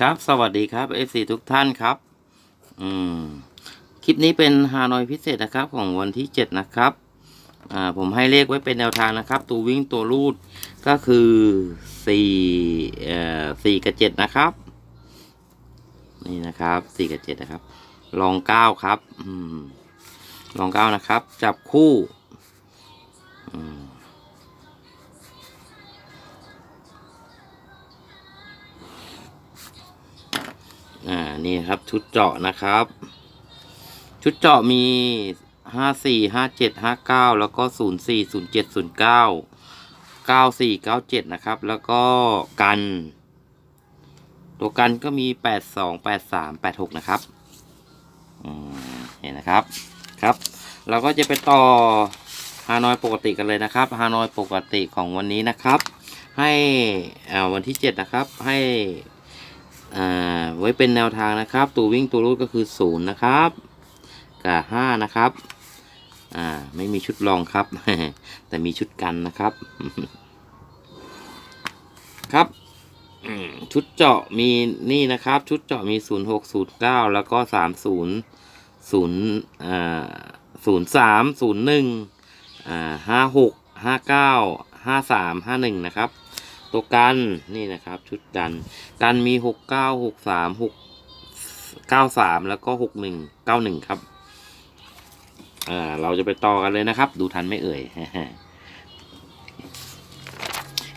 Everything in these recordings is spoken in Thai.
ครับ สวัสดีครับ FC ทุกท่านครับ อืม คลิปนี้เป็นฮานอยพิเศษนะครับ ของวันที่ 7 นะครับ อ่า ผมให้เลขไว้เป็นแนวทางนะครับ ตัววิ่งตัวรูดก็คือ4เอ่อ4กับ 7 นะครับ นี่นะครับ4กับ 7 นะครับ ลอง 9 ครับ อืม ลอง 9 นะครับ จับคู่ อ่า นี่ครับชุดเจาะนะครับ ชุดเจาะมีห้าสี่ห้าเจ็ดห้าเก้าแล้วก็ศูนย์สี่ศูนย์เจ็ดศูนย์เก้าเก้าสี่เก้าเจ็ดนะครับ แล้วก็กัน ตัวกันก็มีแปดสองแปดสามแปดหกนะครับอืมเห็นนะครับ ครับ เราก็จะไปต่อฮานอยปกติกันเลยนะครับฮานอยปกติของวันนี้นะครับ ให้อ่าวันที่เจ็ดนะครับ ให้ อ่าไว้เป็นแนวทางนะครับ ตัววิ่งตัวรูดก็คือศูนย์นะครับกับห้านะครับอ่าไม่มีชุดรองครับ แต่มีชุดกันนะครับ ครับชุดเจาะมีนี่นะครับ ชุดเจาะมีศูนย์หกศูนย์เก้าแล้วก็สามศูนย์ศูนย์อ่าศูนย์สามศูนย์หนึ่งอ่าห้าหกห้าเก้าห้าสามห้าหนึ่งนะครับ ตัวกันนี่นะครับชุดกัน กันมีหกเก้าหกสามหกเก้าสามแล้วก็หกหนึ่งเก้าหนึ่งครับอ่าเราจะไปต่อกันเลยนะครับ ดูทันไม่เอ่ย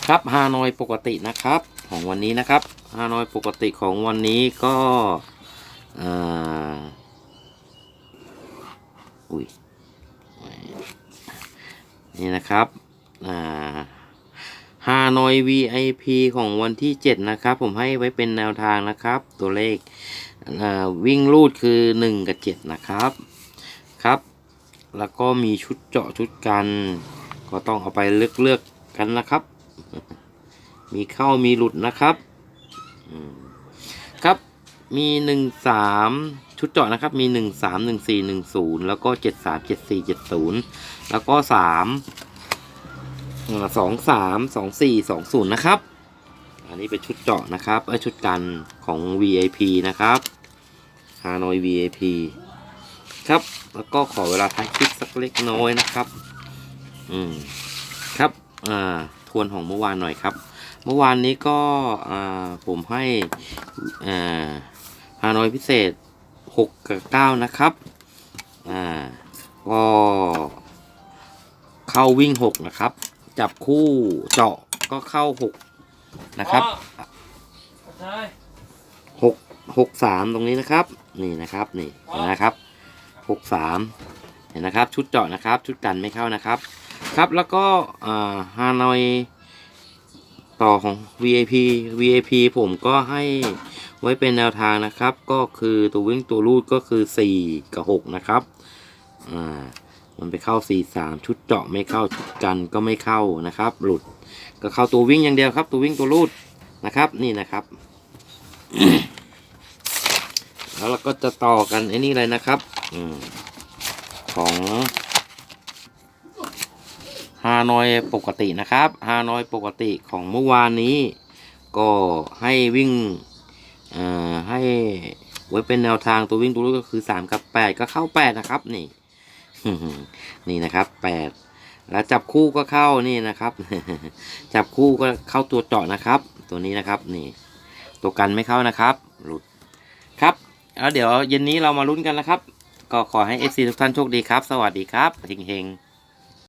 ครับฮานอยปกตินะครับ ของวันนี้นะครับฮานอยปกติของวันนี้ก็อ่าอุ้ยนี่นะครับอ่าานอย VIP ของวันที่ 7 นะครับ ผมให้ไว้เป็นแนวทางนะครับ ตัวเลขวิ่งรูดคือ 1 กับ 7 นะครับครับ แล้วก็มีชุดเจาะชุดกัน ก็ต้องเอาไปเลือกเลือกๆกันนะครับ มีเข้ามีหลุดนะครับครับมี 1 3ชุดเจาะนะครับมี 1 3 1 4 1 0 แล้วก็ 7 3 7 4 7 0 แล้วก็ 3 สองสามสองสี่สองศูนย์นะครับ อันนี้เป็นชุดเจาะนะครับไอชุดกันของ VIP นะครับฮานอย VIP ครับแล้วก็ขอเวลาท้ายคลิปสักเล็กน้อยนะครับ อืมครับอ่าทวนของเมื่อวานหน่อยครับ เมื่อวานนี้ก็อ่าผมให้อ่าฮานอยพิเศษ 6 กับ 9 นะครับอ่าก็เข้าวิ่ง 6 นะครับ จับคู่เจาะก็เข้า6นะครับใช่หกหกสามตรงนี้นะครับ นี่นะครับนี่เห็นนะครับหกสามเห็นนะครับ ชุดเจาะนะครับ ชุดกันไม่เข้านะครับ ครับแล้วก็อ่าฮานอยต่อของ VIP VIP ผมก็ให้ไว้เป็นแนวทางนะครับ ก็คือตัววิ่งตัวรูดก็คือ 4 กับ 6 นะครับอ่า มันไปเข้า 4 3 ชุดเจาะไม่เข้าชุดกันก็ไม่เข้านะครับ หลุด ก็เข้าตัววิ่งอย่างเดียวครับ ตัววิ่งตัวรูดนะครับ นี่นะครับ แล้วเราก็จะต่อกันไอ้นี่เลยนะครับอของฮานอยปกตินะครับฮานอยปกติของเมื่อวานนี้ ก็ให้วิ่งให้ไว้เป็นแนวทางตัววิ่งตัวรู้ก็คือ 3 กับ 8 ก็เข้า 8 นะครับนี่ นี่นะครับแปดแล้วจับคู่ก็เข้านี่นะครับ จับคู่ก็เข้าตัวเจาะนะครับ ตัวนี้นะครับนี่ ตัวกันไม่เข้านะครับ หลุดครับ แล้วเดี๋ยวเย็นนี้เรามาลุ้นกันนะครับ ก็ขอให้ FC ทุกท่านโชคดีครับ สวัสดีครับเฮงๆ